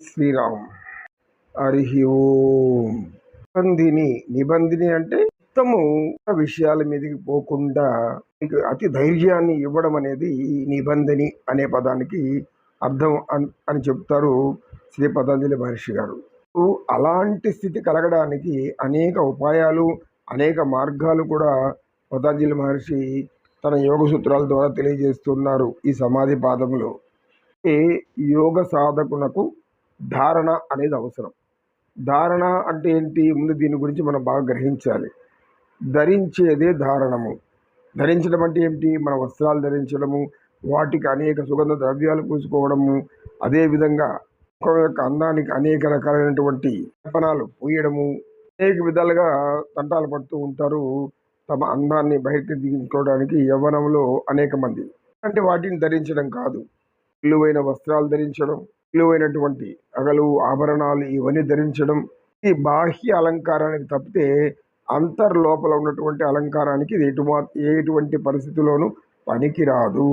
శ్రీరామ్. హరి ఓం. నిబంధిని నిబంధిని అంటే మొత్తము విషయాల మీదకి పోకుండా మీకు అతి ధైర్యాన్ని ఇవ్వడం అనేది ఈ నిబంధిని అనే పదానికి అర్థం అని అని చెప్తారు శ్రీ పతంజలి మహర్షి గారు. అలాంటి స్థితి కలగడానికి అనేక ఉపాయాలు అనేక మార్గాలు కూడా పతంజలి మహర్షి తన యోగ సూత్రాల ద్వారా తెలియజేస్తున్నారు ఈ సమాధి పాదంలో. యోగ సాధకునకు ధారణ అనేది అవసరం. ధారణ అంటే ఏంటి? ముందు దీని గురించి మనం బాగా గ్రహించాలి. ధరించేదే ధారణము. ధరించడం అంటే ఏమిటి మన వస్త్రాలు ధరించడము వాటికి అనేక సుగంధ ద్రవ్యాలు పూసుకోవడము అదేవిధంగా ముఖం యొక్క అందానికి అనేక రకాలైనటువంటి కల్పనాలు పూయడము అనేక విధాలుగా తంటాలు పడుతూ ఉంటారు. తమ అందాన్ని బయటకు దిగించుకోవడానికి యవ్వనంలో అనేక మంది. అంటే వాటిని ధరించడం కాదు. విలువైన వస్త్రాలు ధరించడం విలువైనటువంటి అగలు ఆభరణాలు ఇవన్నీ ధరించడం ఈ బాహ్య అలంకారానికి తప్పితే అంతర్లోపల ఉన్నటువంటి అలంకారానికి ఇది ఎటుమా ఎటువంటి పరిస్థితిలోనూ పనికిరాదు.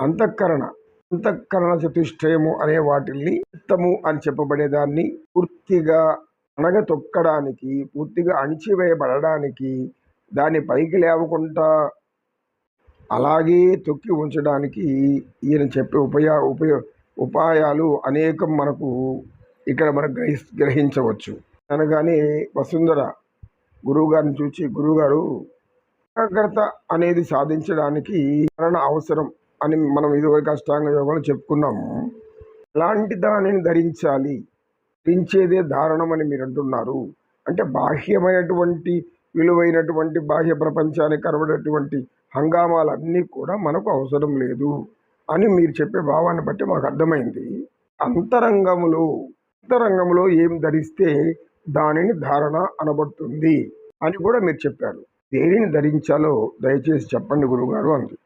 అంతఃకరణ అంతఃకరణ చతుష్టయము అనే వాటిల్ని చిత్తము అని చెప్పబడేదాన్ని పూర్తిగా అణగతొక్కడానికి పూర్తిగా అణిచివేయబడడానికి దాన్ని పైకి లేవకుండా అలాగే తొక్కి ఉంచడానికి ఈయన చెప్పే ఉపయో ఉపయో ఉపాయాలు అనేకం మనకు ఇక్కడ మనం గ్రహి గ్రహించవచ్చు. అనగానే వసుంధర గురువుగారిని చూచి గురువుగారు ఏకాగ్రత అనేది సాధించడానికి మరణ అవసరం అని మనం ఇదివరకు అష్టాంగ యోగంలో చెప్పుకున్నాము ఎలాంటి దానిని ధరించాలి? ధరించేదే ధారణం అని మీరు అంటున్నారు అంటే బాహ్యమైనటువంటి విలువైనటువంటి బాహ్య ప్రపంచానికి కనబడేటువంటి హంగామాలన్నీ కూడా మనకు అవసరం లేదు. అని మీరు చెప్పే భావాన్ని బట్టి మాకు అర్థమైంది. అంతరంగములో అంతరంగంలో ఏం ధరిస్తే దానిని ధారణ అనబడుతుంది అని కూడా మీరు చెప్పారు. దేనిని ధరించాలో దయచేసి చెప్పండి గురుగారు అంది.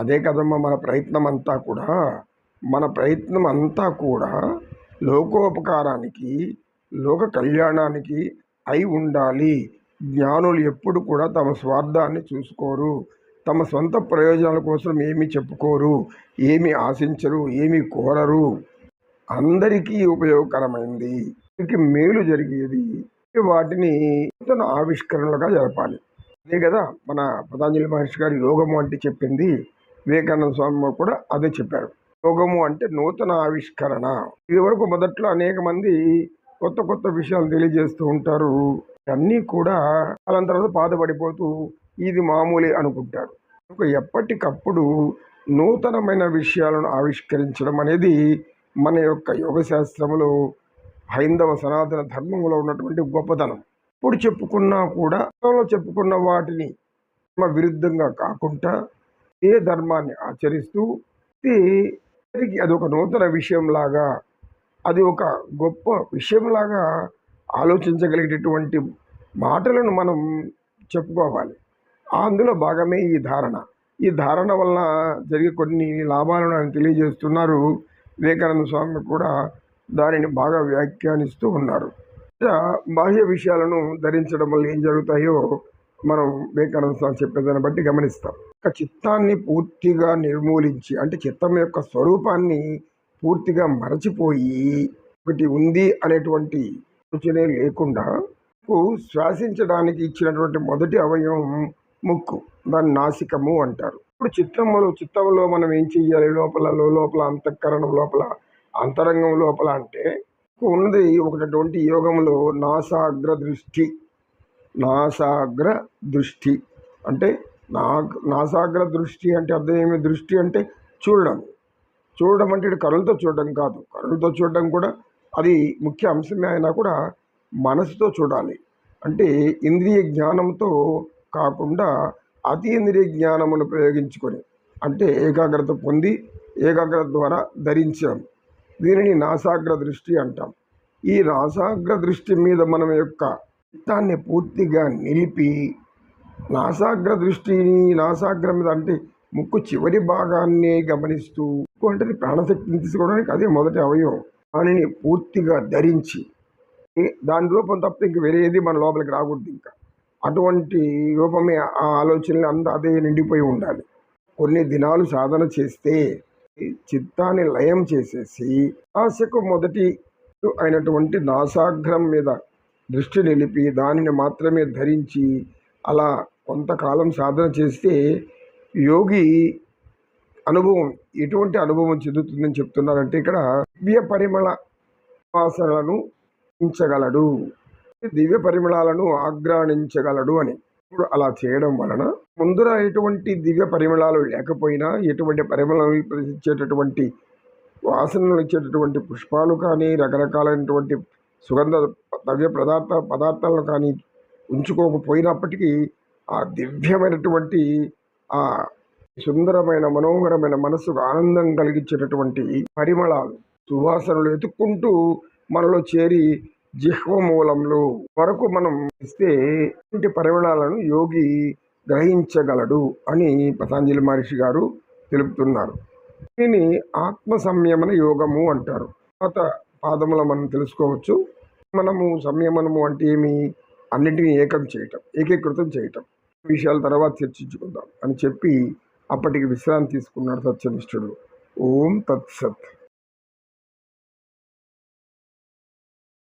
అదే కదమ్మా మన ప్రయత్నం అంతా కూడా మన ప్రయత్నం అంతా కూడా లోకోపకారానికి లోక కళ్యాణానికి అయి ఉండాలి. జ్ఞానులు ఎప్పుడు కూడా తమ స్వార్థాన్ని చూసుకోరు. తమ సొంత ప్రయోజనాల కోసం ఏమీ చెప్పుకోరు ఏమి ఆశించరు ఏమీ కోరరు. అందరికీ ఉపయోగకరమైంది. మేలు జరిగేది. వాటిని నూతన ఆవిష్కరణలుగా జరపాలి. అదే కదా మన పతాంజలి మహర్షి గారు యోగము అంటే చెప్పింది. వివేకానంద స్వామి కూడా అదే చెప్పారు. యోగము అంటే నూతన ఆవిష్కరణ. ఇది వరకు మొదట్లో అనేక మంది కొత్త కొత్త విషయాలు తెలియజేస్తూ ఉంటారు. అన్నీ కూడా కాలం తర్వాత బాధపడిపోతూ ఇది మామూలే అనుకుంటారు. ఒక ఎప్పటికప్పుడు నూతనమైన విషయాలను ఆవిష్కరించడం అనేది మన యొక్క యోగశాస్త్రంలో హైందవ సనాతన ధర్మంలో ఉన్నటువంటి గొప్పతనం. ఇప్పుడు చెప్పుకున్నా కూడా చెప్పుకున్న వాటిని విరుద్ధంగా కాకుండా ఏ ధర్మాన్ని ఆచరిస్తూ అది ఒక నూతన విషయంలాగా అది ఒక గొప్ప విషయంలాగా ఆలోచించగలిగేటటువంటి మాటలను మనం చెప్పుకోవాలి. అందులో భాగమే ఈ ధారణ. ఈ ధారణ వలన జరిగే కొన్ని లాభాలను ఆయన తెలియజేస్తున్నారు. వివేకానంద స్వామి కూడా దానిని బాగా వ్యాఖ్యానిస్తూ ఉన్నారు. ఇక బాహ్య విషయాలను ధరించడం వల్ల ఏం జరుగుతాయో మనం వివేకానంద స్వామి చెప్పేదాన్ని బట్టి గమనిస్తాం. ఒక చిత్తాన్ని పూర్తిగా నిర్మూలించి అంటే చిత్తం యొక్క స్వరూపాన్ని పూర్తిగా మరచిపోయి ఒకటి ఉంది అనేటువంటి సూచనే లేకుండా శ్వాసించడానికి ఇచ్చినటువంటి మొదటి అవయవం ముక్కు దాన్ని నాసికము అంటారు. ఇప్పుడు చిత్తంలో చిత్తంలో మనం ఏం చెయ్యాలి? లోపల లోపల అంతఃకరణం లోపల అంతరంగం లోపల అంటే ఉన్నది ఒకటటువంటి యోగంలో నాసాగ్ర దృష్టి. నాసాగ్ర దృష్టి అంటే నా నాసాగ్ర దృష్టి అంటే అర్థం ఏమి? దృష్టి అంటే చూడడం. చూడడం అంటే ఇటు కరులతో చూడడం కాదు. కరులతో చూడడం కూడా అది ముఖ్య అంశమే అయినా కూడా మనసుతో చూడాలి. అంటే ఇంద్రియ జ్ఞానంతో కాకుండా అతీంద్రియ జ్ఞానమును ప్రయోగించుకొని అంటే ఏకాగ్రత పొంది ఏకాగ్రత ద్వారా ధరించడం దీనిని నాసాగ్ర దృష్టి అంటాం. ఈ నాసాగ్ర దృష్టి మీద మనం యొక్క చిత్తాన్ని పూర్తిగా నిలిపి నాసాగ్ర దృష్టిని నాసాగ్ర మీద అంటే ముక్కు చివరి భాగాన్ని గమనిస్తూ ముక్కు అంటే ప్రాణశక్తిని తీసుకోవడానికి అదే మొదటి అవయవం. దానిని పూర్తిగా ధరించి దాని రూపం తప్ప ఇంక వేరేది మన లోపలికి రాకూడదు ఇంకా. అటువంటి రూపమే ఆ ఆలోచనలు అంతా అదే నిండిపోయి ఉండాలి. కొన్ని దినాలు సాధన చేస్తే చిత్తాన్ని లయం చేసేసి ఆశకు మొదటి అయినటువంటి నాసాగ్రం మీద దృష్టి నిలిపి దానిని మాత్రమే ధరించి అలా కొంతకాలం సాధన చేస్తే యోగి అనుభవం ఎటువంటి అనుభవం చెందుతుందని చెప్తున్నారంటే ఇక్కడ దివ్య పరిమళ వాసనలను ఉంచగలడు దివ్య పరిమళాలను ఆగ్రాణించగలడు అని. ఇప్పుడు అలా చేయడం వలన ముందర ఎటువంటి దివ్య పరిమళాలు లేకపోయినా ఎటువంటి పరిమళాలు ఇచ్చేటటువంటి వాసనలు ఇచ్చేటటువంటి పుష్పాలు కానీ రకరకాలైనటువంటి సుగంధ ద్రవ్య పదార్థ పదార్థాలను కానీ ఉంచుకోకపోయినప్పటికీ ఆ దివ్యమైనటువంటి ఆ సుందరమైన మనోహరమైన మనసుకు ఆనందం కలిగించేటటువంటి పరిమళాలు సువాసనలు వెతుక్కుంటూ మనలో చేరి జిహ్వ మూలంలో వరకు మనం ఇస్తే ఇంటి పరిమళాలను యోగి గ్రహించగలడు అని పతాంజలి మహర్షి గారు తెలుపుతున్నారు. దీన్ని ఆత్మ సంయమన యోగము అంటారు. తర్వాత పాదముల మనం తెలుసుకోవచ్చు. మనము సంయమనము అంటే ఏమి? అన్నింటినీ ఏకం చేయటం ఏకీకృతం చేయటం. విషయాల తర్వాత చర్చించుకుందాం అని చెప్పి అప్పటికి విశ్రాంతి తీసుకున్నాడు సత్యనిష్ఠుడు. ఓం తత్సత్.